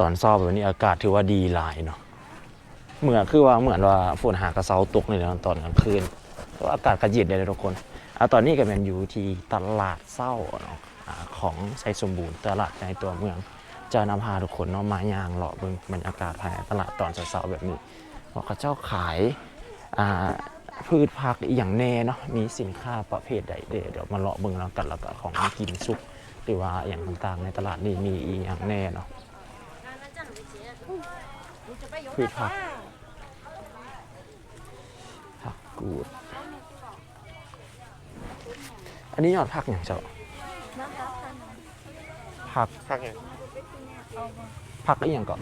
ตอนเช้าแบบนี้อากาศถือว่าดีหลายเนาะเหมือนคือว่าเหมือนว่าฝนหากระเซาตกในตอนกลางคืนว่าอากาศก็เย็นเลยทุกคนเอะตอนนี้ก็แมนอยู่ที่ตลาดเศร้าเนาะของไซสมบูรณ์ตลาดในตัวเมืองจะนำพาทุกคนเนาะมายางเลาะเบิ่งบรรยากาศภายในตลาดตอนเช้าๆแบบนี้ว่าเขาเจ้าขายพืชผักอย่างแน่เนาะมีสินค้าประเภทใดเดี๋ยวเดี๋ยวมาเลาะเบิ่งแล้วกันแล้วก็ของกินสุกหรือว่าอย่างต่างๆในตลาดนี่มีอีกอย่างแน่เนาะ พืชผัก ผักกูด อันนี้ยอดผักอย่างเจ้าผักพักไงผักอีกอย่างก่อน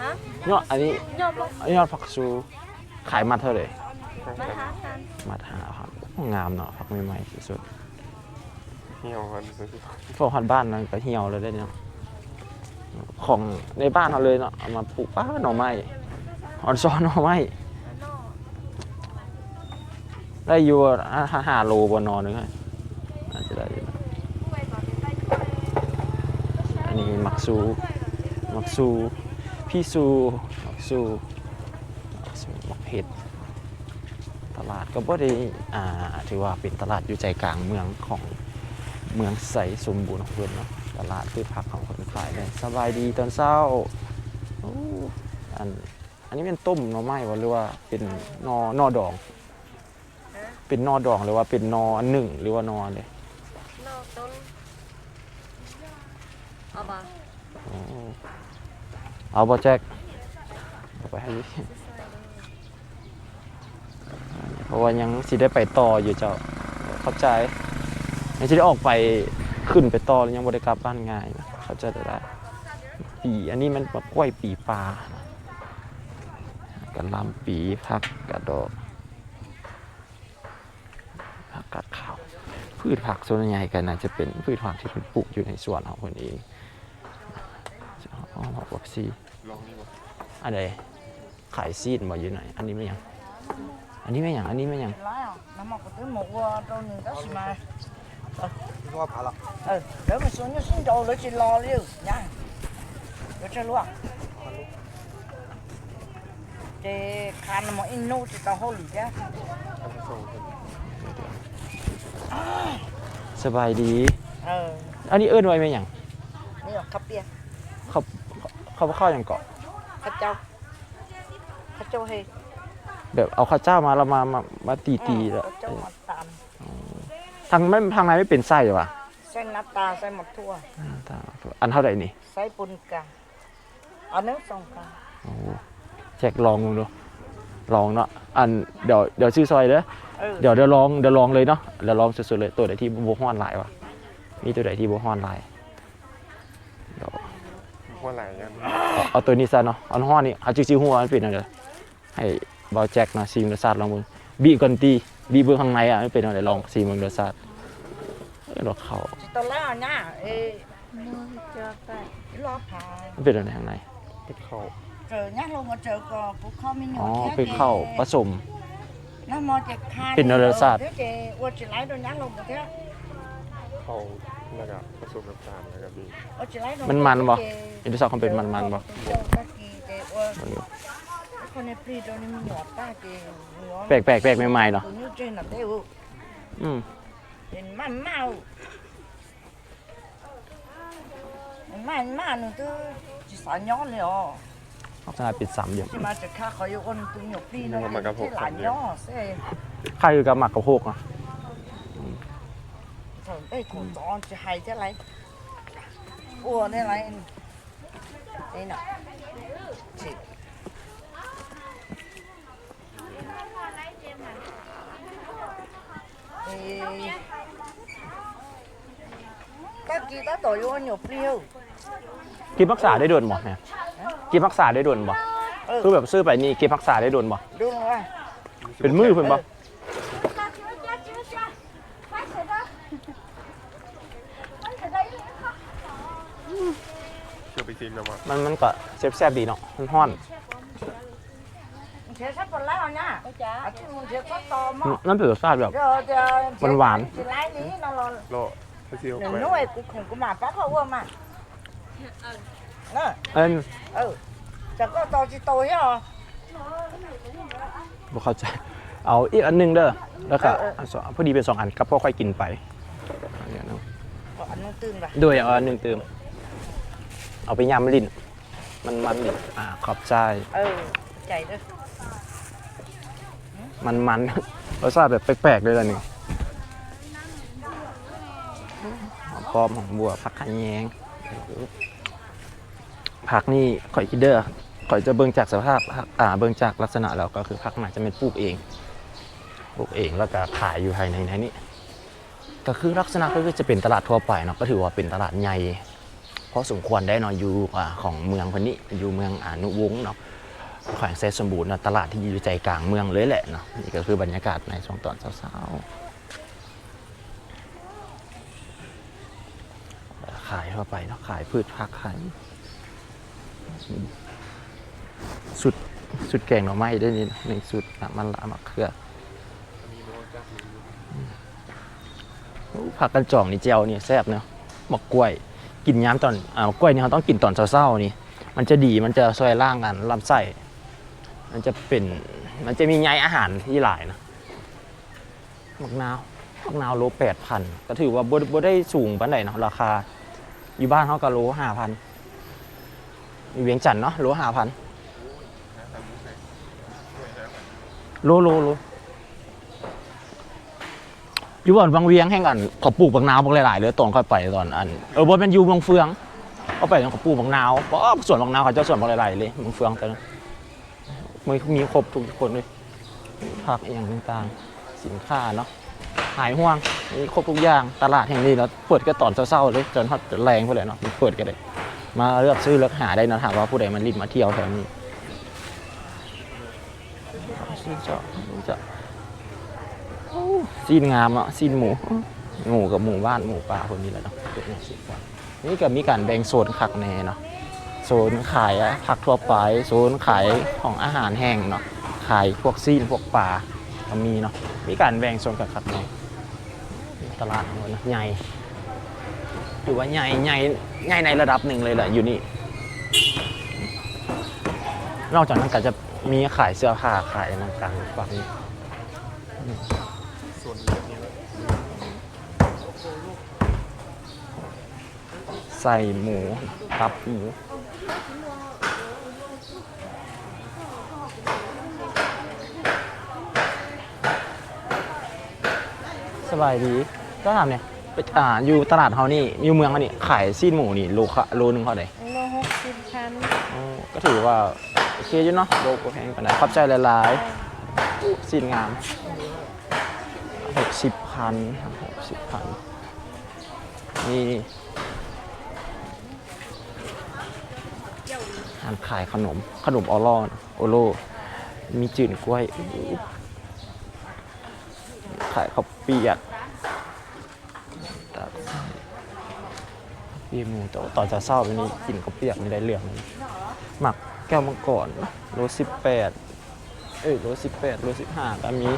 ฮะยอดอันนี้ยอมบอกยอดผักชูขายมาเท่าไหร่มาหากันมาหาครับงามเนาะผักใหม่ๆที่สุดเหี่ยวกันพวกฮอดบ้านนั้นก็เหี่ยวเลยได้เนาะ ของในบ้านเราเลยเนาะเอามาปลูกป้าหน่อไม้ออนซ้อนหน่อไม้ได้อยู่ห้าโลบนนอนนึงไงอาจจะได้อยู่นะอันนี้มักซูมักซูพี่ซูมักซูมักซูมักเห็ดตลาดก็บ่ได้อ่าถือว่าเป็นตลาดอยู่ใจกลางเมืองของเมืองใสสมบูรณ์ของเพื่อนเนาะ ตลาดพืชผักของคนขายเลยสบายดีตอนเช้าโอ้อันอันนี้เป็นต้มหน่อไม้วะหรือว่าเป็นนอนอดอง เป็นนอดองหรือว่าเป็นนอหนึ่งหรือว่านอเลยนอกต้นเอาบ่โอ้เอาบอแจ็คเอาไปให้ดิเพราะว่ายังสิได้ไปต่ออยู่เจ้าเข้าใจยังสิได้ออกไป ขึ้นไปต่อแล้วยังบ่ได้กลับบ้านง่ายนะเขาใจได้ปีอันนี้มันแบบกล้วยปีปลานะกระลำปีผักกระดอกผักกาดขาวพืชผักส่วนใหญ่กันน่าจะเป็นพืชผักที่เป็นปลูกอยู่ในสวนของคนเองอ๋อบอกซีลองนี่วะอะไรขายซีดมาอยู่ไหนอันนี้ไม่ยัง อันนี้ไม่ยัง อันนี้ไม่ยัง lái à nó mọc cái một uh, trâu nhìn đó xì mà ก็ว่าผ่า nếu mà xuống nó xuống trâu lấy chỉ lo liu nha lấy cho luôn thì khăn mà in nô thì tao hô lì chứ อันนี้ส่งเป็นสบายดี ừ อันนี้เอิ้นไว้ไม่ยังนี่ là khắp bia เขาเขาเข้าอย่างเกาะ khắp trâu khắp trâu hay แบบเอาข้าวเจ้ามาแล้วมามามาตีตีแล้ว khắp trâu mặt tạm ทางไม่ทางในไม่เป็นไส้หรอวะ xay nát ta xay mặt thua อันเท่าไหร่นี่ xay bún cà ở nước sông cà โอ้แจกลองดูลองเนาะอันเดี๋ยวเดี๋ยวชื่อซอยเด้อ ừ เดี๋ยวเดี๋ยวลองเดี๋ยวลองเลยเนาะเดี๋ยวลองสุดๆเลยตัวไหนที่บัวฮ้อนหลายวะมีตัวไหนที่บัวฮ้อนหลายเดี๋ยวว่าไหลกันเอาเอาตัวนี้ซะเนาะเอาฮ้อนนี่เอาจิ้วๆหัวมันเป็นอะไรให้บอลแจ็คเนาะซีมรสชาติลองมึงบีก่อนตี บีเบื้องข้างในอะไม่เป็นอะไรลองซีมึงรสชาติเอ้ยเราเข้า chị tao lá nha ê มือเจอไป lo thà มันเป็นอะไรข้างในเป็นเขา trời nhắc luôn mà trời còn cũng không มีหนูอ๋อเป็นข้าวผสมน้ำมอจะคาเป็นนรศาสตร์เดี๋ยวเจว่าจะไล่โดนยักษ์ลงมดแล้วเขาแล้วก็ผสมน้ำตาลแล้วก็บีว่าจะไล่โดมันมันบ่เจอินทศาเขาเป็นมันมันบ่ คนในปรีตอนนี้มีหนวดตาเจหัวแปลกแปลกแปลกใหม่ๆเนาะ ตัวนี้เจน่ะเด้ออืมเป็นมันเมามันมันหนูตัวจะสานย้อนเลยอ๋อลักษณะเป็นสามเหลี่ยมที่มาจากข้าเขาอยู่คนตัวหยกปีนะที่หลานย้อเซ่ใครอยู่กับหมักกับโพกอะถอนได้ถุงจอนจะให้เท่าไรอ้วนได้ไรนี่น่ะ เอ้ก็กีตาต่อยวนอยู่เปรี้ยวกินรักษาได้ด่วนบ่เนี่ยกินรักษาได้ด่วนบ่เออคือแบบซื้อไปนี่กินรักษาได้ด่วนบ่ดูว่าเป็นมือเพิ่นบ่ เชื่อไปซิมแล้วมั้งมันมันก็แซ่บๆดีเนาะมันฮ้อน เสียสักคนแล้วเนี่ยอาทิตย์มึงเสียสักต่อมั้งนั่นเป็นรสชาติแบบ เดี๋ยวจะหวานไล่นี้เราโลไปซิลหนึ่งไปหน่วยกูคงกูมาป้าเขาว่ามาเอ้ยเออจะก็โตจิโตใช่หรอ บ่เข้าใจ เอาอีกอันหนึงเด้อ แล้วก็เออเอออันสองพอดีเป็นสองอันกับพ่อค่อยกินไปอันเนี้ยเนาะอันนึงตื่นป่ะโดยเอาอันหนึงเติม เอาไปยำลิ้น มันมันลิ้นอ่าขอบใจ เออใจเด้อ มันมันรสชาติแบบแปลกๆเลยล่ะนี่หอมปอมหอมบัวผักขะแยงผักนี่ข่อยคิดเด้อข่อยจะเบิ่งจากสภาพผักอ่าเบิ่งจากลักษณะแล้วก็คือผักหน่าจะเป็นปลูกเองปลูกเองแล้วก็ขายอยู่ภายในในนี้ก็คือลักษณะก็คือจะเป็นตลาดทั่วไปเนาะก็ถือว่าเป็นตลาดใหญ่พอสมควรได้นาะอยู่อ่าของเมืองคนนี้อยู่เมืองอานุวงศ์เนาะ แขวงเซสมบูรณ์เนะตลาดที่อยู่ใจกลางเมืองเลยแหละเนาะนี่ก็คือบรรยากาศในช่วงตอนเช้าๆขายทั่วไปเนาะขายพืชผักขายสุดสุดแกงหน่อไม้ด้วยนี่นะในสุดน้ำมันละมะเขือผักกันจ่องนี่เจียวนี่แซ่บเนาะหมกกล้วย กินย้ำตอนอ่ากล้วยนี่เขาต้องกินตอนเช้าๆนี่ มันจะดีมันจะช่วยร่างกันลำไส้ มันจะเป็นมันจะมีใยอาหารที่หลายนะมักนาวมักนาวโลแปดพันก็ถือว่าบ่บ่ได้สูงปานใดเนาะราคา อยู่บ้านเขาก็โลห้าพันเวียงจันทน์เนาะโลห้าพันโลโลโลอยู่บ่อนบางเวียงแห่งกันเขาปลูกบางนาวบางหลายๆเลยตอนค่อยไปตอนอันเออบ่เป็นอยู่บางเฟืองเขาไปยังเขาปลูกบางนาวเพราะสวนบางนาวเขาเจ้าสวนบางหลายๆเลยบางเฟืองแต่ มันมีครบทุกคนเลยผักองต่างๆ สินค้าเนาะหายห่วงมีครบทุกอย่างตลาดแห่งนี้แล้วเปิดก็ตอนเศร้าๆเลยจนฮอดแรงพวกเลยเนาะเปิดกันเลยมาเลือกซื้อเลือกหาได้นะถามว่าผู้ใดมันรีบมาเที่ยวแถวนี้ซีนเจาะซีนเจาะซีนงามอะซีนหมูหมูกับหมูบ้านหมูป่าคนนี้แหละเนาะเป็นอย่างสิบวันนี่ก็มีการแบ่งโซนคักแน่เนาะ โซนขายผักทั่วไปโซนขายของอาหารแห้งเนาะขายพวกซีนพวกปลาก็มีเนาะมีการแบ่งโซนกันคักแน่ตลาดของเรานะใหญ่ถือว่าใหญ่ใหญ่ใหญ่ในระดับหนึ่งเลยแหละอยู่นี่นอกจากนั้นก็จะมีขายเสื้อผ้าขายต่างๆฝั่งนี้วนเหลือนี่แหละใส่หมูตับหมู สบายดีก็ทำเนี่ยไปอ่าอยู่ตลาดเฮานี่อยู่เมืองเขานี่ขายซีนหมูนี่โลค่ะโลนึงเท่าไหร่โลหกสิบพันอ๋อก็ถือว่าโอเคอยู่เนาะโลก็แพงกันนะขอบใจหลายๆอู้ซีนงามหกสิบพันหกสิบพันนี่ร้านขายขนมขนมออลอนโอโลมีจื่นกล้วยอู้ ขายข้าวเปียกตัดไส้ปีมูแต่ว่าตอนจะเศร้าๆวันนี้กินข้าวเปียกไม่ได้เรื่องหมักแก้วมังกรโลสิบแปดเอ้ยโลสิบแปดโลสิบห้าก็มี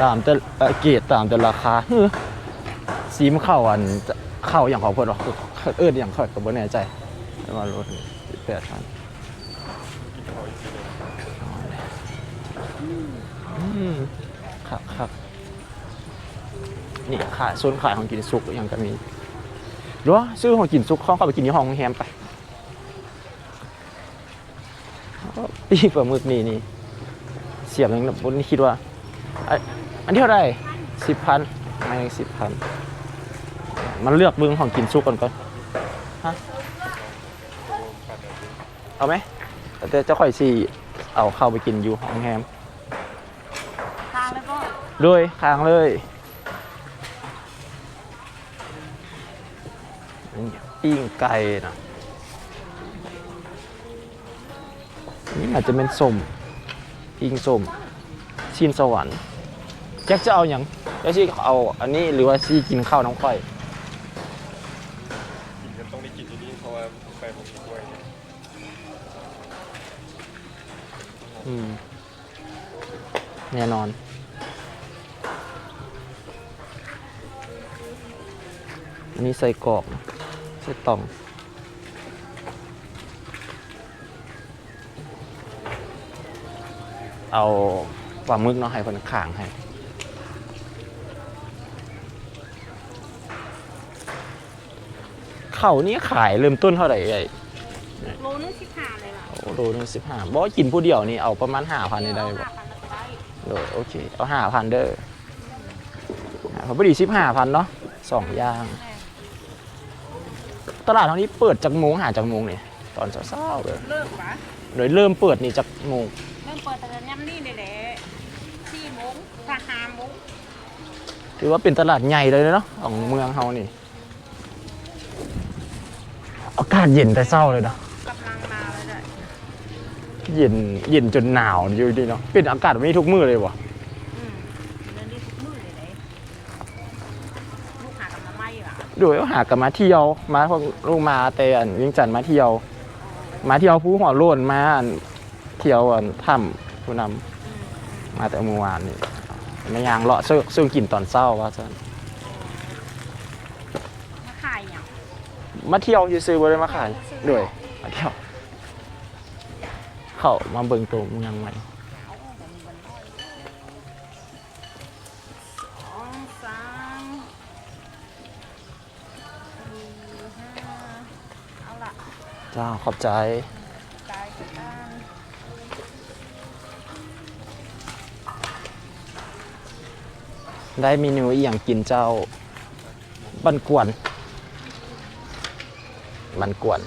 ตามแต่เกรดตามแต่ราคาซีมเข้าอันจะเข้าอย่างของเพื่อนหรอกเอิ้นอย่างเขาก็บ่แน่ใจแต่ว่าโลสิบแปดพันอืมครับครับ นี่ขายโซนขายของกินซุกยังก็มีหรือว่าซื้อของกินซุกเข้าเข้าไปกินที่ห้องแฮมไปปีกปลาหมึกนี่นี่เสียบยังบนนี้คิดว่า อันอันที่เท่าไหรสิบพันไม่สิบพันมันเลือกเบึงของกินซุกก่อนก่อนฮะเอาไหมแต่เจ้าข่อยสี่เอาเข้าไปกินอยู่ห้องแฮมทางแล้วก็ด้วยค้างเลยนี่ ปิ้งไก่นะอันนี่อาจจะเป็นส้มปิ้งส้มชินสวรรค์แจ็คจะเอาอย่างแจ็คจะเอาอันนี้หรือว่าซีกินข้าวน้ำค่อยกินกันต้องได้กินที่นี่เพราะว่าไปผมมีกล้วยเนี่ยอืมแน่นอน อันนี้ใส่กรอกนะ เส้นต่อมเอาปลาหมึกเนาะให้คนข่างให้เขานี่ขายเริ่มต้นเท่าไหร่ไอ้โลนึงสิบห้าเลยล่ะโอ้โลนึงสิบห้าบอกกินผู้เดียวนี่เอาประมาณห้าพันได้บ่โอเค เอาห้าพันเด้อพอดีสิบห้าพันเนาะสองอย่าง ตลาดเท่านี้เปิดจากโมงหาจากโมงนี่ตอนเช้าๆเลยเลิกปะโดยเริ่มเปิดนี่จากโมงเริ่มเปิดแต่ย่ำนี่เลยแหละสี่โมงถ้าห้าโมงถือว่าเป็นตลาดใหญ่เลยเนาะของเมืองเฮานี่อากาศเย็นแต่เช้าเลยเนาะกำลังมาเลยได้เย็นเย็นจนหนาวอยู่ดีเนาะเป็นอากาศแบบนี้ทุกมื้อเลยวะ อืมเดินได้ทุกมื้อเลยเลยลูกหากันมาไม่ ล่ะโดยหากันมาเที่ยวมาพวกลูกมาแต่อันเวียงจันทน์มาเที่ยว มาเที่ยวภูหัวโล้นมาอันเที่ยวอันถ้ำผู้นำอืมมาแต่เมื่อวานนี่ไม่ยางเลาะซื้อซื้อกินตอนเช้าว่าซั่นมาขายอย่างมาเที่ยวซื้อๆบ่ได้มาขายด้วยมาเที่ยว เข้ามาเบิ่งตัวเมืองใหม่เจ้าขอบใจได้เมนูอีหยังกินเจ้า บันกวน บันกวน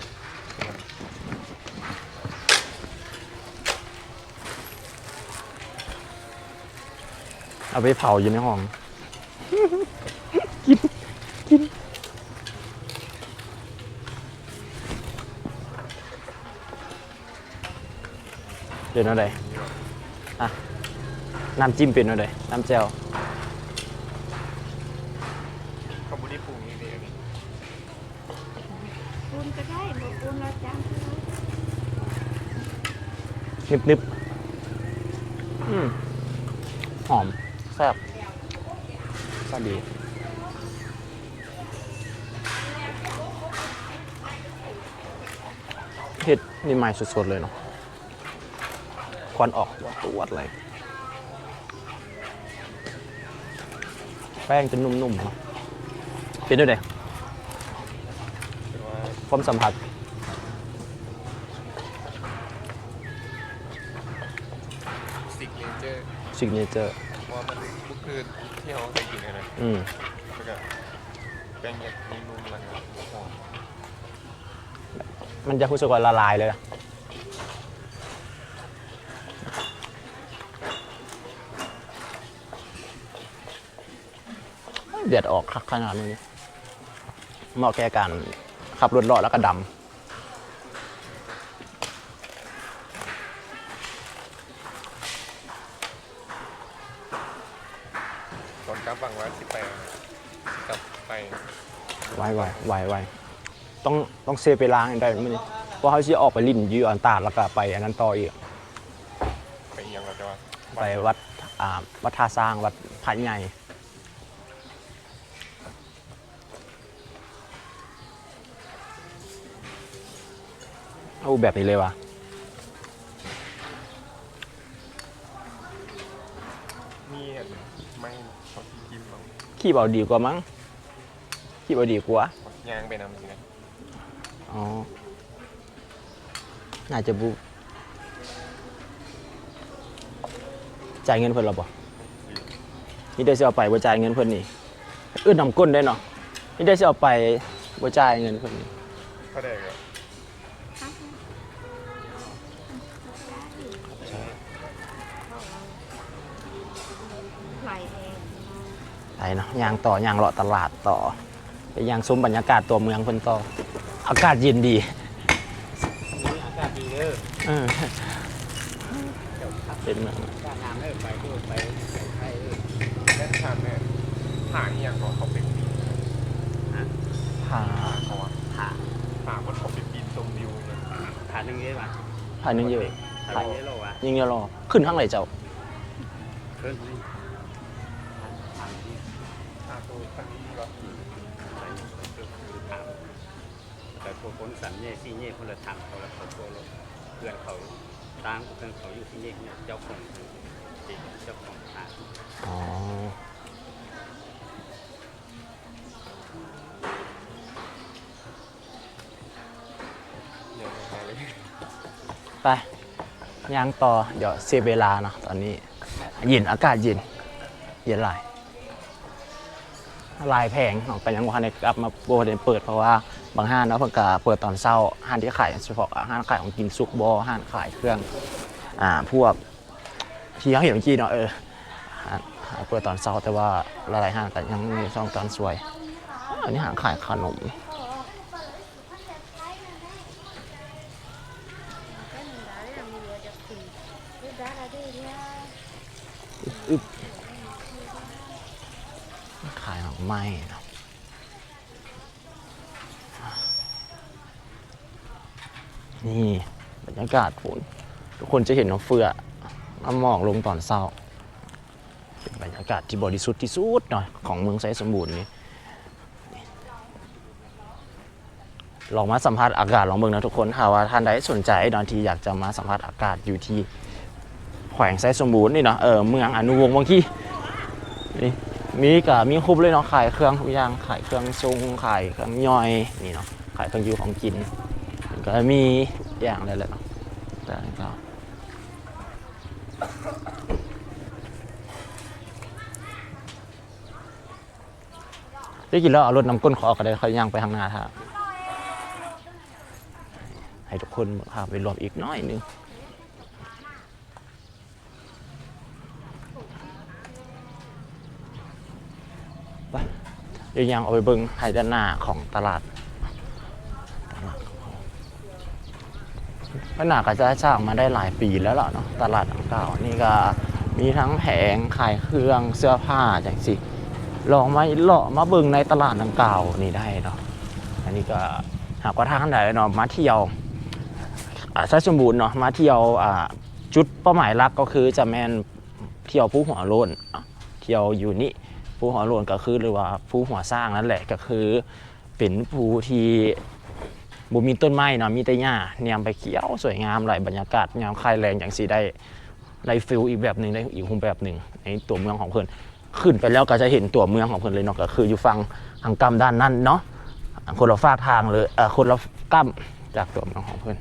เอาไปเผาอยู่ในห้อง กิน กิน เดี๋ยวนะเดอะน้ำจิ้มเป็นอะไรน้ำแจ่วคอมบูนี่ปรุงนี่เองคุณก็ได้หมดคุณละจ้างนึบนึบอืมหอมแซ่บแซ่บดีเห็ดนี่ใหม่สดๆเลยเนาะ ควันออกตัวดเลยแป้งจะนุ่มๆเนาะเป็นด้วยเดแต่ว่าความสัมผัสสิกเนเจอร์ซิกเนเจอร์ว่ามันทุกคืนที่เขาเคยกินเลยนะอืมแล้วก็แป้งแบบนี้นุ่มแล้วก็หอมมันจะรู้สึกว่าละลายเลยนะ เดือดออกคักขนาดนี้เหมาะแก่การขับรถเลาะแล้วก็ดตอนกลับฟังว่าสิไปกลับไปำไวไวไวไวต้องต้องเซไปล้างให้ได้ไม่นี่เพราะเขาจะออกไปลิ่นอยูอันตาดแล้วก็ไปอันนั้นต่ออีกไปเอียงเราจะว่าไปวัดอ่าวัดท่าสร้างวัดพระใหญ่ อาแบบนี้เลยวะมีเห็นไม่เขาที่กินบางขี้เบาดีกว่ามั้งขี้เบาดีกว่า ยางไปนำสินะอ๋อ น่าจะบุจ่ายเงินเพิ่นหรอบ่นี่ได้สิเอาไปบ่จ่ายเงินเพิ่นนี่เอื้อนนำก้นได้เนาะนี่ได้สิเอาไปบ่จ่ายเงินเพิ่นนี่ก็ได้ก็ไหลเอง ไป เนาะย่างต่อย่างเลาะตลาดต่อไปย่างชมบรรยากาศตัวเมืองเพิ่นต่ออากาศเย็นดีอากาศดีเด้อเออเป็นเมืองอากาศงามเด้อไปดูไปไปไทยเด้อแค่ทานเนี่ยผ่าเอียงของเขาเป็นผ่าเขาอะผ่าผ่ามันเขาเป็นปีนชมวิวเนี่ยผ่าหนึ่งเยอะป่ะผ่านึงเยอะผ่าเยอะโลว่ะยิงเยอะรอขึ้นข้างไหนเจ้าขึ้นนี่ผ่าที่ ผ่าตัวทางนี้วะ ไปคือผ่าแต่พ วกคนสันเย่ยซี่เย่คนละทางคนละคนละเพื่อนเขาตามเพื่อนเขาอยู่ที่นี่เนี่ยเจ้าของเจ้าของหาดอ๋อไปย่างต่อเดี๋ยวเสียเวลาเนาะตอนนี้เย็นอากาศเย็นเย็นหลายลายแพงออกไปยังวันในกลับมาโบเดนเปิดเพราะว่า บางห้างเนาะเพิ่งกะเปิดตอนเช้าห้างที่ขายเฉพาะห้างขายของกินซุกบอห้างขายเครื่องอ่าพวกที่เขาเห็นเมื่อกี้เนาะเออห้างเปิดตอนเช้าแต่ว่าหลายๆห้างแต่ยังในช่องตอนสวย อันนี้ห้างขายขนมอึบขายของไม้นะ นี่บรรยากาศฝนทุกคนจะเห็นน้องเฟือน้ำหมอกลงตอนเศร้า เป็นบรรยากาศที่บริสุทธิ์ที่สุดหน่อยของเมืองไซสมบูรณ์นี้ลองมาสัมผัสอากาศลองเมืองนะทุกคนถ้าว่าท่านใดสนใจตอนที่อยากจะมาสัมผัสอากาศอยู่ที่แขวงไซสมบูรณ์นี่เนาะเออเมืองอนุวงศ์บางที่นี่มีกับมีครบเลยเนาะขายเครื่องทุกอย่างขายเครื่องซุงขายเครื่องย่อยนี่เนาะขายเครื่องอยูของกิน ก็มีอย่างอะไรแหละเนาะแต่ก็ได้กินแล้วเอารถน้ำก้นขอก็ได้เขาย่างไปทางหน้าท่าให้ทุกคนพาไปรวมอีกน้อยนึงเดี๋ยวยังเอาไปเบิ่งไฮด้านหน้าของตลาดตลาด ขนาดก็จะสร้างมาได้หลายปีแล้วล่ะเนาะตลาดเก่านี่ก็มีทั้งแผงขายเครื่องเสื้อผ้าจังสิลองมาเลาะมาบิ่งในตลาดเก่านี่ได้เนาะอันนี้ก็หากว่าทางไหนเนาะมาเที่ยวอ่าช้สมบูรณ์เนาะมาเที่ยวอ่าจุดเป้าหมายหลักก็คือจะแมนเที่ยวผู้หัวโลนเที่ยวอยู่นี่ผู้หัวโลนก็คือหรือว่าผู้หัวสร้างนั่นแหละก็คือเป็นผู้ที่ บุมีต้นไม้เนาะมีแต่หญ้าเนียมไปเขียวสวยงามหลายบรรยากาศยามคลายแรงอย่างสีได้ไลฟิลอีกแบบหนึ่งได้อีกรูปแบบหนึ่งในตัวเมืองของเพิ่นขึ้นไปแล้วก็จะเห็นตัวเมืองของเพิ่นเลยเนาะก็คืออยู่ฝั่งทางกำด้านนั้นเนาะคนละฝากทางเลยเออคนละกั้มจากตัวเมืองของเพิ่น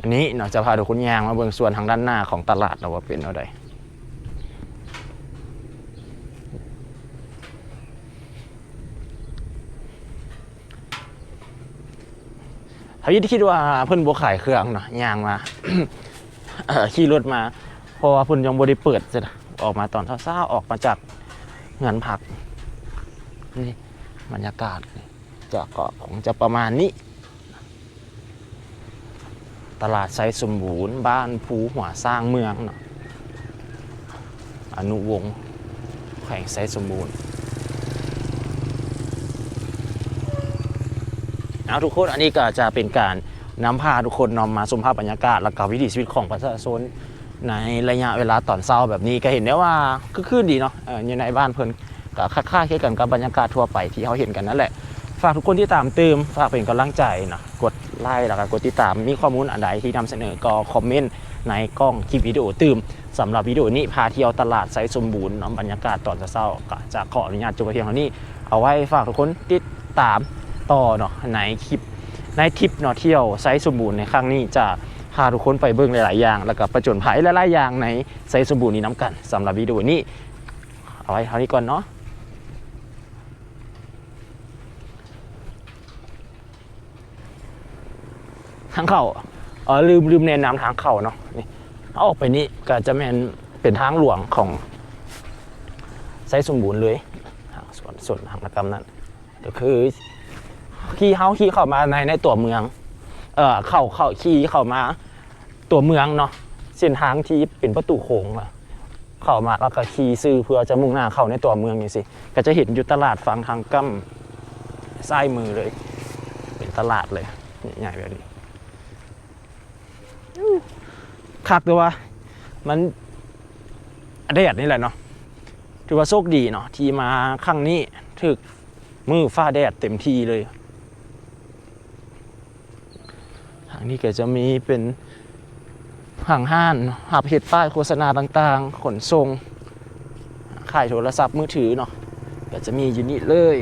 อันนี้เนาะจะพาทุกคนยางมาเบิ่งส่วนทางด้านหน้าของตลาดเราว่าเป็นเอาใด เขายิดคิดว่าเพิ่อนบ่ขายเครื่องเนาะย่างมาขี่รถมาเพราะว่าเพิ่นยังบ่ได้เปิดจ้ะออกมาตอนเช้าๆออกมาจากเงินผักนี่บรรยากาศจะก็ของจะประมาณนี้ ตลาดไซสมบูรณ์บ้านภูหัวสร้างเมืองเนาะอนุวงศ์แขวงไซสมบูรณ์ เอาทุกคนอันนี้ก็จะเป็นการนำพาทุกคนนำมาชมภาพบรรยากาศและก็วิถีชีวิตของประชาชนในระยะเวลาตอนเช้าแบบนี้ก็เห็นได้ว่าก็คืนดีเนาะอยู่ในบ้านเพิ่นก็ค่าๆเคียกันกับบรรยากาศทั่วไปที่เขาเห็นกันนั่นแหละฝากทุกคนที่ตามเตืมฝากเป็นกำลังใจนะกดไลค์แล้วก็กดติดตามมีข้อมูลอันใดที่นำเสนอก็คอมเมนต์ในกล้องคลิปวิดีโอตืมสำหรับวิดีโอนี้พาเที่ยวตลาดไซสมบูรณ์นะบรรยากาศตอนเช้าก็จะขออนุญาตจบเพียงเท่านี้ เอาไว้ฝากทุกคนติดตาม ต่อเนาะในคลิปในทริปเนาะเที่ยวไซส์สมบูรณ์ในครั้งนี้จะพาทุกคนไปเบิ่งหลายๆอย่าง แล้วก็ประจนภัยหลายๆอย่างในไซส์สมบูรณ์นี้น้ำกันสำหรับวิดีโอนี้เอาไว้เท่านี้ก่อนเนาะทางเข้าเออลืมลืมแนะนำทางเข้าเนาะนี่เอาออกไปนี่ก็จะแมนเป็นทางหลวงของไซส์สมบูรณ์เลยส่วนส่วนทางนกรรมนั้นก็คือ ขี่เฮาขี่เข้ามาในในตัวเมือง เออเข้าเข้าขี่เข้ามา ตัวเมืองเนาะเส้นทางที่เป็นประตูโค้งอะเข้ามาแล้วก็ขี่ซื้อเพื่อจะมุ่งหน้าเข้าในตัวเมืองนี่สิก็จะเห็นอยู่ตลาดฝั่งทางกั้มซ้ายมือเลย เป็นตลาดเลยใหญ่แบบนี้คักด้วยว่ามันแดดนี่แหละเนาะถือว่าโชคดีเนาะที่มาครั้งนี้ถึกมือฟ้าแดดเต็มทีเลย ทางนี้ก็จะมีเป็นห่างห้านหับเห็ดป้ายโฆษณาต่างๆ ขนส่งขายโทรศัพท์มือถือเนาะก็จะมีอยู่นี่เลย